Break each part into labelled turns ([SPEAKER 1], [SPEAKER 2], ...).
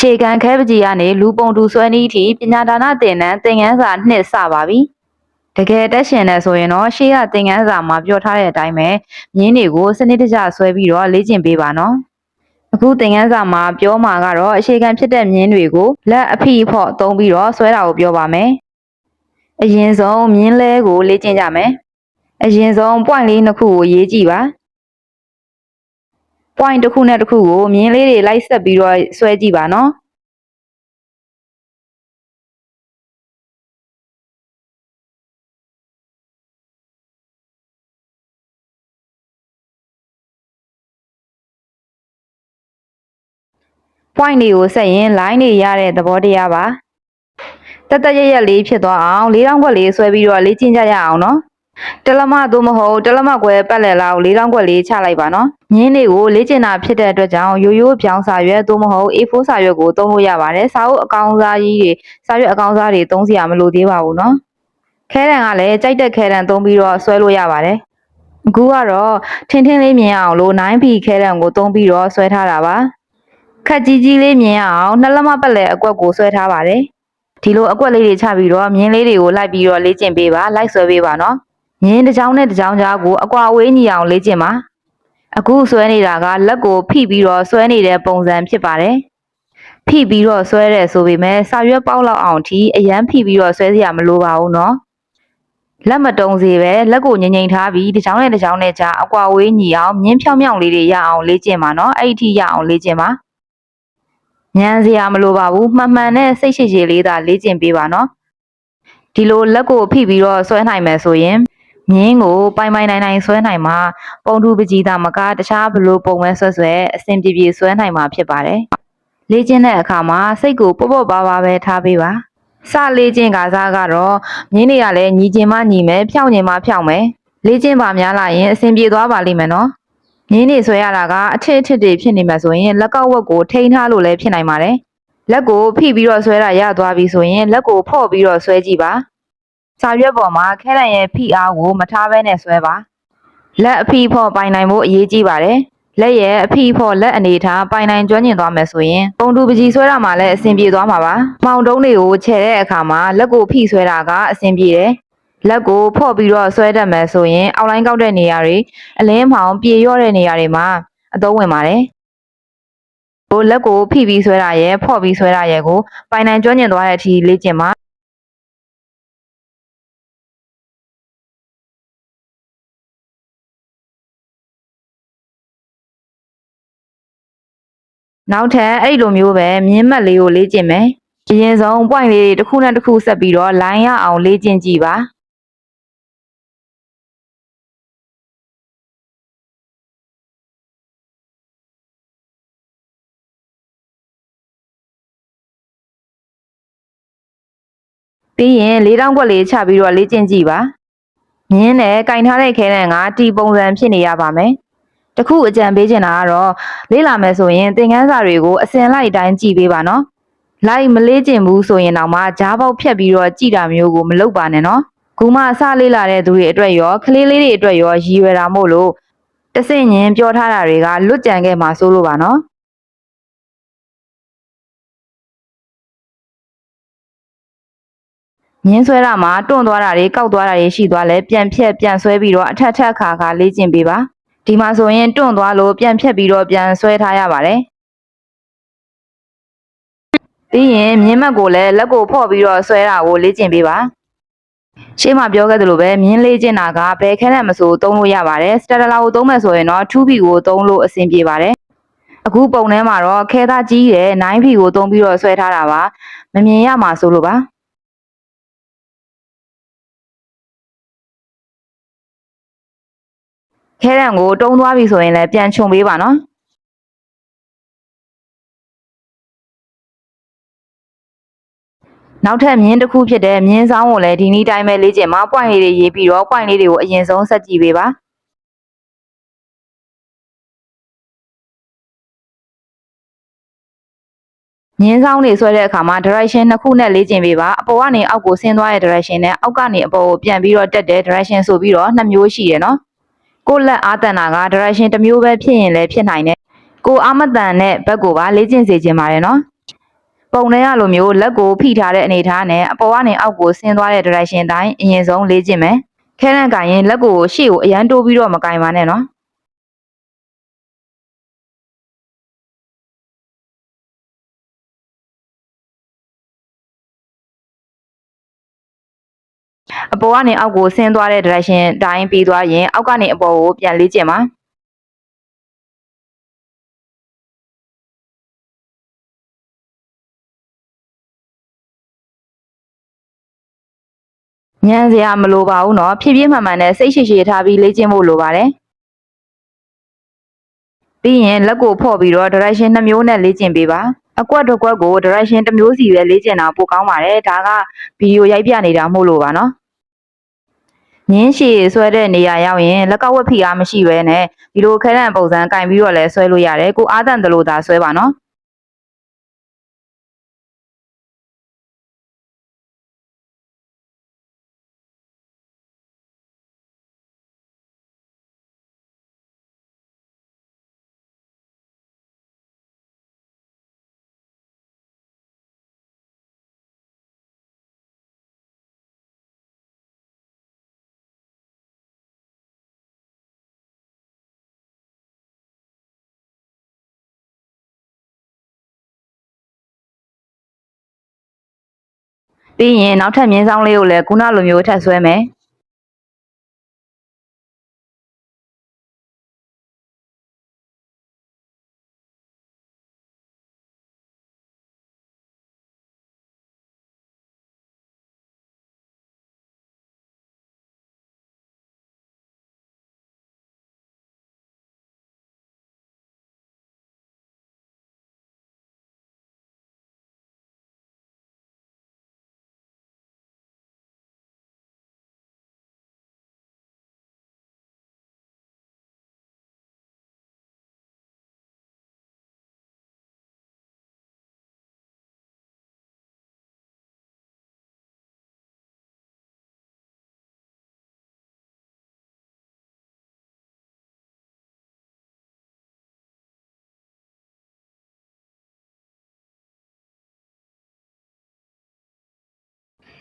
[SPEAKER 1] အခြေခံခဲပကြီးကနေလူပုံတူဆွဲနည်းအထိပညာဒါနသင်တန်းသင်ခန်းစာနှစ်စပါပြီတကယ်တက်ရှင်နေဆိုရင်တော့ရှေ့ကသင်ခန်းစာမှာပြောထားတဲ့အတိုင်းပဲမြင်းတွေကိုစနစ်တကျဆွဲပြီးတော့လေ့ကျင့်ပေးပါနော်အခုသင်ခန်းစာမှာပြောမှာကတော့အခြေခံဖြစ်တဲ့မြင်းတွေကိုလက်အဖိအဖော့သုံးပြီးတော့ဆွဲတာကိုပြောပါမယ်အရင်ဆုံးမြင်းလဲကိုလေ့ကျင့်ကြမယ်အရင်ဆုံး point လေးနှစ်ခုကိုရေးကြည့်ပါ point တစ်ခုနဲ့တစ်ခုကိုမြင်းလေးတွေလိုက်ဆက်ပြီးတော့ဆွဲကြည့်ပါနော် point တွေကိုဆက်ရင် line တွေရတဲ့သဘောတရားပါတက်တက်ရက်ရက်လေးဖြစ်သွားအောင်၄000ခွက်လေးဆွဲပြီးတော့လေ့ကျင့်ကြရအောင်နော် တလမသို့မဟုတ်တလမခွဲပတ်လည်လောက်၄000ခွက်လေးချလိုက်ပါနော်မြင်းတွေကိုလေ့ကျင့်တာဖြစ်တဲ့အတွက်ကြောင့်ရိုးရိုးပြောင်းစာရွက်သို့မဟုတ် A4 စာရွက်ကိုသုံးလို့ရပါတယ်စာအုပ်အကောင်စားကြီးတွေစာရွက်အကောင်စားတွေသုံးစရာမလိုသေးပါဘူးနော်ခဲတံကလည်းကြိုက်တဲ့ခဲတံသုံးပြီးတော့ဆွဲလို့ရပါတယ်အခုကတော့ထင်းထင်းလေးမြင်အောင်လို့ 9P ခဲတံကိုသုံးပြီးတော့ဆွဲထားတာပါခက်ကြီးကြီးလေးမြင်ရအောင်နှလက်မပတ်လဲအကွက်ကိုဆွဲထားပါတယ်ဒီလိုအကွက်လေးတွေချပြီးတော့မြင်းလေးတွေကိုလိုက်ပြီးတော့လေ့ကျင့်ပေးပါလိုက်ဆွဲပေးပါနော် မြင်းတစ်ချောင်းနဲ့တစ်ချောင်းကြားကိုအကွာအဝေးညီအောင်လေ့ကျင့်ပါအခုဆွဲနေတာကလက်ကိုဖိပြီးတော့ဆွဲနေတဲ့ပုံစံဖြစ်ပါတယ်ဖိပြီးတော့ဆွဲတဲ့ဆိုပေမဲ့စာရွက်ပေါက်လောက်အောင်ထိအရန်ဖိပြီးတော့ဆွဲစရာမလိုပါဘူးနော်လက်မတုံစေပဲလက်ကိုငိမ့်ငိမ့်ထားပြီးတစ်ချောင်းနဲ့တစ်ချောင်းနဲ့ကြားအကွာအဝေးညီအောင်မြင်းဖြောင်းဖြောင်းလေးတွေရအောင်လေ့ကျင့်ပါနော်အဲ့ဒီထိရအောင်လေ့ကျင့်ပါညံစရာမလိုပါဘူးမှန်မှန်နဲ့စိတ်ရှိရှိလေးသာလေ့ကျင့်ပေးပါနော်ဒီလိုလက်ကိုဖိပြီးတော့ဆွဲနိုင်မယ်ဆိုရင် မြင်းကိုပိုင်ပိုင်နိုင်နိုင်ဆွဲနိုင်မှာပုံထူပကြီးသားမကတခြားဘလို့ပုံမဲဆွဲဆွဲအဆင်ပြေပြေဆွဲနိုင်မှာဖြစ်ပါတယ်လေ့ကျင့်တဲ့အခါမှာစိတ်ကိုပေါ့ပေါ့ပါပါပဲထားပေးပါစလေ့ကျင့်ကစားကတော့မြင်းတွေကလည်းညီကျင်မှညီမယ်ဖြောင်းကျင်မှဖြောင်းမယ်လေ့ကျင့်ပါများလာရင်အဆင်ပြေသွားပါလိမ့်မယ်နော်မြင်းနေဆွဲရတာကအထစ်အထစ်တွေဖြစ်နေမှာဆိုရင်လက်ကောက်ဝက်ကိုထိန်းထားလို့လည်းဖြစ်နိုင်ပါတယ်။လက်ကိုဖိပြီးတော့ဆွဲတာရသွားပြီဆိုရင်လက်ကိုဖော့ပြီးတော့ဆွဲကြည့်ပါ။ စာရွက်ပေါ်မှာခဲတံရဲ့ဖိအားကိုမထားဘဲနဲ့ဆွဲပါ။လက်အဖိဖော့ပိုင်နိုင်ဖို့အရေးကြီးပါတယ်။လက်ရဲ့အဖိဖော့လက်အနေထားပိုင်နိုင်ကျွမ်းကျင်သွားမယ်ဆိုရင်ပုံတူပကြီးဆွဲတာမှလည်းအဆင်ပြေသွားမှာပါ။မောင်တုံးတွေကိုခြယ်တဲ့အခါမှာလက်ကိုဖိဆွဲတာကအဆင်ပြေတယ်။လက်ကိုဖော့ပြီးတော့ဆွဲတတ်မယ်ဆိုရင်အောက်လိုင်းကောက်တဲ့နေရာတွေအလင်းမှောင်ပြေရော့တဲ့နေရာတွေမှာအသုံးဝင်ပါတယ်။ဟိုလက်ကိုဖိပြီးဆွဲတာရဲ့ဖော့ပြီးဆွဲတာရဲ့ကိုပိုင်နိုင်ကျွမ်းကျင်သွားတဲ့အထိလေ့ကျင့်ပါ နောက်ထပ်အဲ့လိုမျိုးပဲမြင်းမက်လေးကိုလေ့ကျင့်မယ်။အရင်ဆုံး point လေးတွေတစ်ခုနဲ့တစ်ခုဆက်ပြီးတော့ line ရအောင်လေ့ကျင့်ကြည့်ပါ။ပြီးရင်၄တောင်းခွက်လေးချပြီးတော့လေ့ကျင့်ကြည့်ပါမြင်းနဲ့ကင်ထားတဲ့ခဲတံကတီပုံစံဖြစ်နေရပါမယ် တခုအကြံပေးချင်တာကတော့လေ့လာမယ်ဆိုရင်သင်ခန်းစာတွေကိုအစင်လိုက်တိုင်းကြည့်ပေးပါနော်လိုက်မလေးကျင်ဘူးဆိုရင်တော့မှဂျားပေါက်ဖြတ်ပြီးတော့ကြည့်တာမျိုးကိုမလုပ်ပါနဲ့နော်ခုမှအစလေ့လာတဲ့သူတွေအတွက်ရောကလေးလေးတွေအတွက်ရောရည်ရွယ်တာမို့လို့တဆင့်ရင်ပြောထားတာတွေကလွတ်ကြံခဲ့မှာစိုးလို့ပါနော်မြင်းဆွဲတာမှာတွန့်သွားတာတွေကောက်သွားတာတွေရှိသွားလဲပြန်ဖြက်ပြန်ဆွဲပြီးတော့အထက်ထက်ခါခါလေ့ကျင့်ပေးပါ ဒီမှာဆိုရင်တွန့်သွားလို့ပြန်ဖြက်ပြီးတော့ပြန်ဆွဲထားရပါတယ်ပြီးရင်မြင်းမက်ကိုလည်းလက်ကိုဖော့ပြီးတော့ဆွဲတာကိုလေ့ကျင့်ပေးပါရှေ့မှာပြောခဲ့သလိုပဲမြင်းလေးကျင့်တာကဘယ်ခဲနဲ့မဆိုသုံးလို့ရပါတယ်စတက်တလာကိုသုံးမယ်ဆိုရင်တော့ 2P ကိုသုံးလို့အဆင်ပြေပါတယ်အခုပုံထဲမှာတော့ခဲသားကြီးတဲ့ 9P ကိုသုံးပြီးတော့ဆွဲထားတာပါမမြင်ရမှာဆိုလို့ပါ ခဲတံကိုတုံးသွားပြီဆိုရင်လည်းပြန်ခြုံပေးပါနော်နောက်ထပ်မြင်းတစ်ခုဖြစ်တဲ့မြင်းဆောင်ကိုလည်းဒီနေ့တိုင်းပဲလေ့ကျင့်မှာ point လေးတွေရေးပြီးတော့ point လေးတွေကိုအရင်ဆုံးဆက်ကြည့်ပေးပါမြင်းဆောင်တွေဆွဲတဲ့အခါမှာ direction နှစ်ခုနဲ့လေ့ကျင့်ပေးပါအပေါ်ကနေအောက်ကိုဆင်းသွားတဲ့ direction နဲ့အောက်ကနေအပေါ်ကိုပြန်ပြီးတော့တက်တဲ့ direction ဆိုပြီးတော့နှစ်မျိုးရှိတယ်နော် ကိုယ့်လက်အားတန်တာက direction တစ်မျိုးပဲဖြစ်ရင်လည်းဖြစ်နိုင်တယ်။ကိုယ်အားမတန်တဲ့ဘက်ကိုပါလေ့ကျင့်စေချင်ပါတယ်နော်ပုံထဲကလိုမျိုးလက်ကိုဖိထားတဲ့အနေထားနဲ့အပေါ်ကနေအောက်ကိုဆင်းသွားတဲ့ direction အတိုင်းအရင်ဆုံးလေ့ကျင့်မယ်ခဲလန့်ကင်ရင်လက်ကိုရှေ့ကိုအရန်တိုးပြီးတော့မကင်ပါနဲ့နော် အပေါ်ကနေအောက်ကိုဆင်းသွားတဲ့ direction အတိုင်းပြီးသွားရင်အောက်ကနေအပေါ်ကိုပြန်လေ့ကျင့်ပါညံစရာမလိုပါဘူးเนาะဖြည်းဖြည်းမှန်မှန်နဲ့စိတ်ရှိရှိထားပြီးလေ့ကျင့်ဖို့လိုပါတယ်ပြီးရင်လက်ကိုဖော့ပြီးတော့ direction နှစ်မျိုးနဲ့လေ့ကျင့်ပေးပါအကွက်တစ်ကွက်ကို direction တစ်မျိုးစီပဲလေ့ကျင့်တာပိုကောင်းပါတယ်ဒါကဗီဒီယိုရိုက်ပြနေတာမို့လို့ပါเนาะ ညင်းရှည်ဆွဲတဲ့နေရာရောက်ရင်လက်ကဝက်ဖိအားမရှိဘဲနဲ့ဒီလိုခဲတံပုံစံကင်ပြီးတော့လဲဆွဲလို့ရတယ်ကိုအားတန်တယ်လို့သာဆွဲပါเပြီးရင်နောက်ထပ်မြင်းဆောင်လေးကိုလည်းခုနလိုမျိုးထပ်ဆွဲမယ်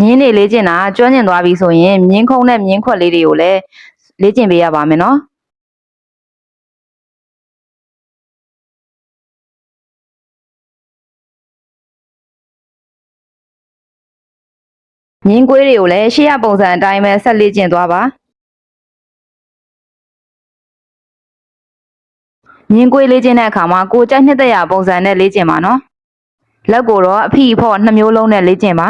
[SPEAKER 1] မြင်းနေလေ့ကျင့်တာကျွမ်းကျင်သွားပြီဆိုရင်မြင်းခုံးနဲ့မြင်းခွက်လေးတွေကိုလည်းလေ့ကျင့်ပေးရပါမယ်နော်မြင်းကွေးတွေကိုလည်းရှေ့ရပုံစံအတိုင်းပဲဆက်လေ့ကျင့်သွားပါမြင်းကွေးလေ့ကျင့်တဲ့အခါမှာကိုကြိုက်နှစ်သက်ရာပုံစံနဲ့လေ့ကျင့်ပါနော်လက်ကိုတော့အဖိအဖော့နှစ်မျိုးလုံးနဲ့လေ့ကျင့်ပါ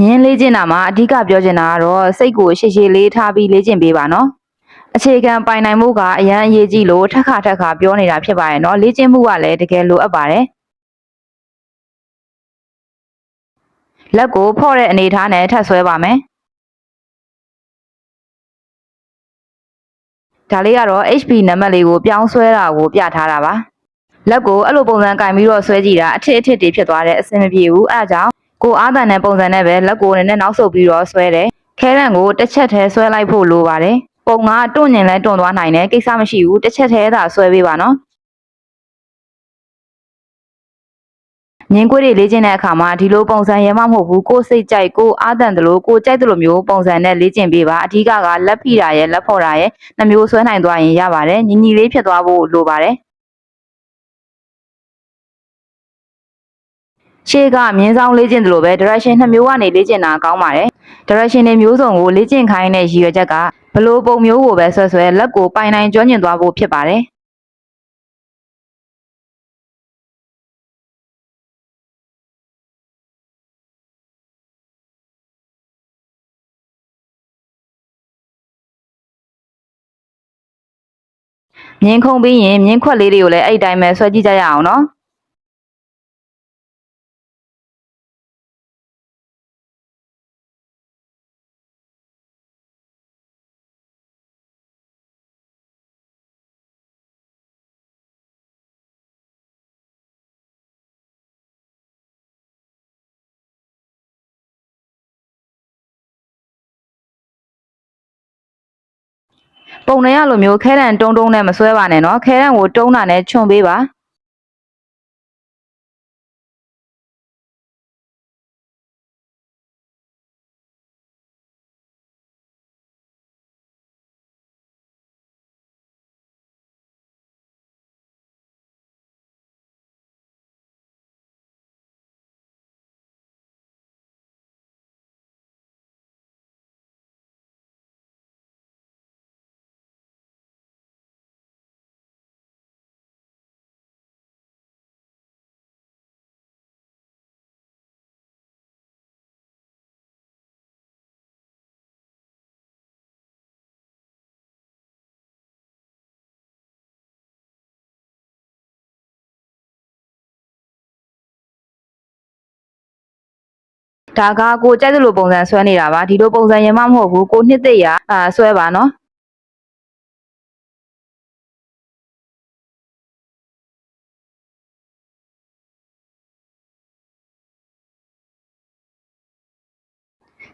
[SPEAKER 1] မြင်းလေ့ကျင့်တာမှာအဓိကပြောချင်တာကတော့စိတ်ကိုရှည်ရှည်လေးထားပြီးလေ့ကျင့်ပေးပါနော်အခြေခံပိုင်နိုင်မှုကအရန်အရေးကြီးလို့ထက်ခါထက်ခါပြောနေတာဖြစ်ပါရဲ့နော်လေ့ကျင့်မှုကလည်းတကယ်လိုအပ်ပါတယ်လက်ကိုဖော့တဲ့အနေထားနဲ့ထပ်ဆွဲပါမယ်ဒါလေးကတော့ HP နံပါတ်လေးကိုပြောင်းဆွဲတာကိုပြထားတာပါလက်ကိုအဲ့လိုပုံစံကင်ပြီးတော့ဆွဲကြည့်တာအထစ်အထစ်တွေဖြစ်သွားတဲ့အဆင်မပြေဘူးအဲအကြောင်း ကိုအားတန်တဲ့ပုံစံနဲ့ပဲလက်ကိုနည်းနည်းနောက်ဆုပ်ပြီးတော့ဆွဲတယ်ခဲရန်ကိုတစ်ချက်တည်းဆွဲလိုက်ဖို့လိုပါတယ်ပုံကတွန့်ညင်လဲတွန့်သွားနိုင်တယ်ကိစ္စမရှိဘူးတစ်ချက်တည်းသာဆွဲပေးပါနော်မြင်းကွေးတွေလေ့ကျင့်တဲ့အခါမှာဒီလိုပုံစံရဲမမဟုတ်ဘူးကိုယ်စိတ်ကြိုက်ကိုအားတန်တယ်လို့ကိုကြိုက်တယ်လို့မျိုးပုံစံနဲ့လေ့ကျင့်ပေးပါအဓိကကလက်ဖိတာရဲ့လက်ဖော်တာရဲ့နှမျိုးဆွဲနိုင်သွားရင်ရပါတယ်ညီညီလေးဖြစ်သွားဖို့လိုပါတယ် ရှေ့ကမြင်းဆောင်လေ့ကျင့်တယ်လို့ပဲ direction နှစ်မျိုးကနေလေ့ကျင့်တာကောင်းပါတယ် direction တွေမျိုးစုံကိုလေ့ကျင့်ခိုင်းတဲ့ရည်ရွယ်ချက်ကဘလို့ပုံမျိုးကိုပဲဆွဲဆွဲလက်ကိုပိုင်နိုင်ကျွမ်းကျင်သွားဖို့ဖြစ်ပါတယ်မြင်းခုံပြီးရင်မြင်းခွက်လေးတွေကိုလည်းအဲ့ဒီတိုင်းပဲဆွဲကြည့်ကြရအောင်နော် ပုံပုံနေရလိုမျိုးခဲတံတုံးတုံးနဲ့မဆွဲပါနဲ့နော်ခဲတံကိုတုံးတာနဲ့ခြုံပေးပါ ဒါကကိုကြိုက်သလိုပုံစံဆွဲနေတာပါဒီလိုပုံစံရင်မမဟုတ်ဘူးကိုနှစ်သိရအာဆွဲပါနော်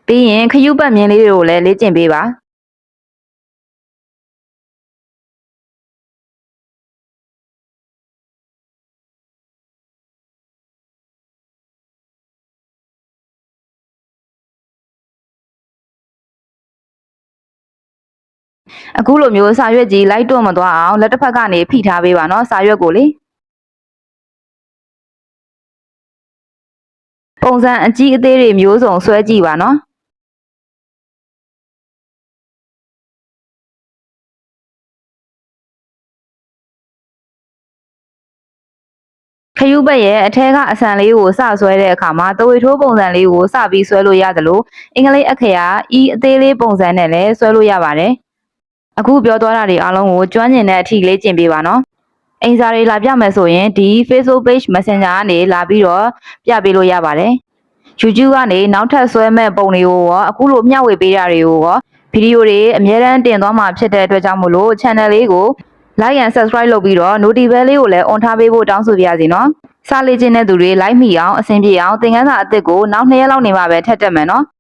[SPEAKER 1] ပြီးရင်ခရုပတ်မြင်းလေးတွေကိုလည်းလေ့ကျင့်ပေးပါ အခုလိုမျိုးစာရွက်ကြီးလိုက်တွန့်မသွားအောင်လက်တစ်ဖက်ကနေဖိထားပေးပါနော်စာရွက်ကိုလေပုံစံအကြီးအသေးတွေမျိုးစုံဆွဲကြည့်ပါနော်ခရုဘက်ရဲ့အထက်ကအဆန်လေးကိုစဆွဲတဲ့အခါမှာတဝေထိုးပုံစံလေးကိုစပြီးဆွဲလို့ရတယ်လို့အင်္ဂလိပ်အခရာ e အသေးလေးပုံစံနဲ့လည်းဆွဲလို့ရပါတယ် အခုပြောသွားတာတွေအားလုံးကိုကျွမ်းကျင်တဲ့အထိလေ့ကျင့်ပေးပါနော်အိမ်စာတွေလာပြမယ်ဆိုရင်ဒီ Facebook page Messenger ကနေလာပြီးတော့ပြပေးလို့ရပါတယ် YouTube ကနေနောက်ထပ်ဆွဲမဲ့ပုံတွေကိုရောအခုလိုမျှဝေပေးတာတွေကိုရောဗီဒီယိုတွေအများတန်းတင်သွားမှာဖြစ်တဲ့အတွက်ကြောင့်မို့လို့ channel လေးကို like and subscribe လုပ်ပြီးတော့ notification လေးကိုလည်း on ထားပေးဖို့တောင်းဆိုပါရစေနော်။စလေ့ကျင့်တဲ့သူတွေ like မိအောင်အဆင်ပြေအောင်သင်ခန်းစာအသစ်ကိုနောက်2ရက်လောက်နေမှပဲထပ်တက်မယ်နော်။